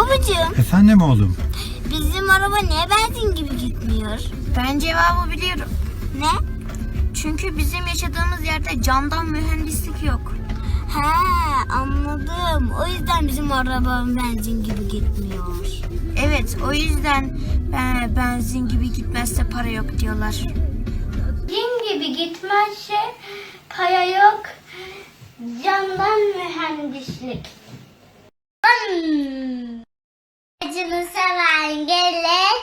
Babacığım Efendim oğlum. bizim araba niye benzin gibi gitmiyor? Ben cevabı biliyorum. Ne? Çünkü bizim yaşadığımız yerde camdan mühendislik yok. He anladım. O yüzden bizim araba benzin gibi gitmiyor. Evet o yüzden e, benzin gibi gitmezse para yok diyorlar. Benzin gibi gitmezse para yok. Camdan mühendislik. Hmm. Acını seven gelir.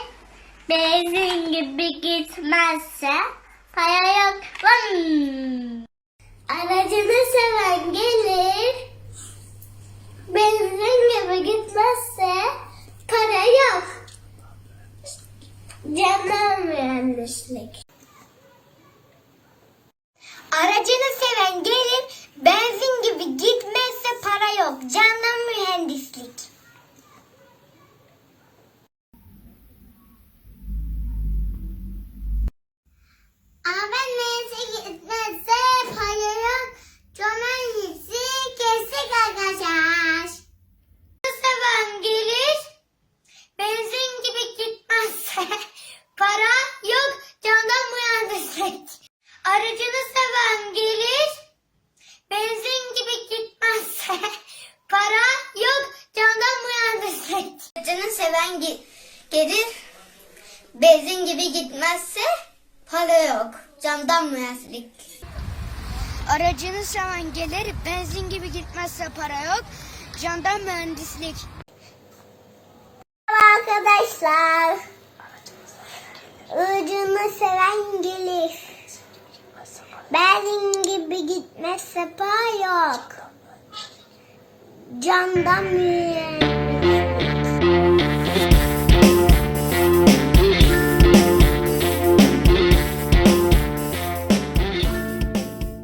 Benzin gibi gitmezse para yok. Hmm. Aracını seven gelir. Benzin gibi gitmezse para yok. Camdan mühendislik. Aracını seven gelir, benzin gibi gitmezse para yok. Candan mühendislik. Ama neyse gitmezse para yok. Can mühendislik kesik arkadaşlar. Seven gelir, benzin gibi gitmezse para yok. Candan mühendislik. Aracını seven gelir, benzin gibi gitmezse para yok, candan mühendislik. Aracını seven ge- gelir, benzin gibi gitmezse para yok, candan mühendislik. Aracını seven gelir benzin gibi gitmezse para yok. Candan mühendislik. Arkadaşlar, aracını seven gelir. Benzin gibi gitmezse para yok. Candan mühendislik.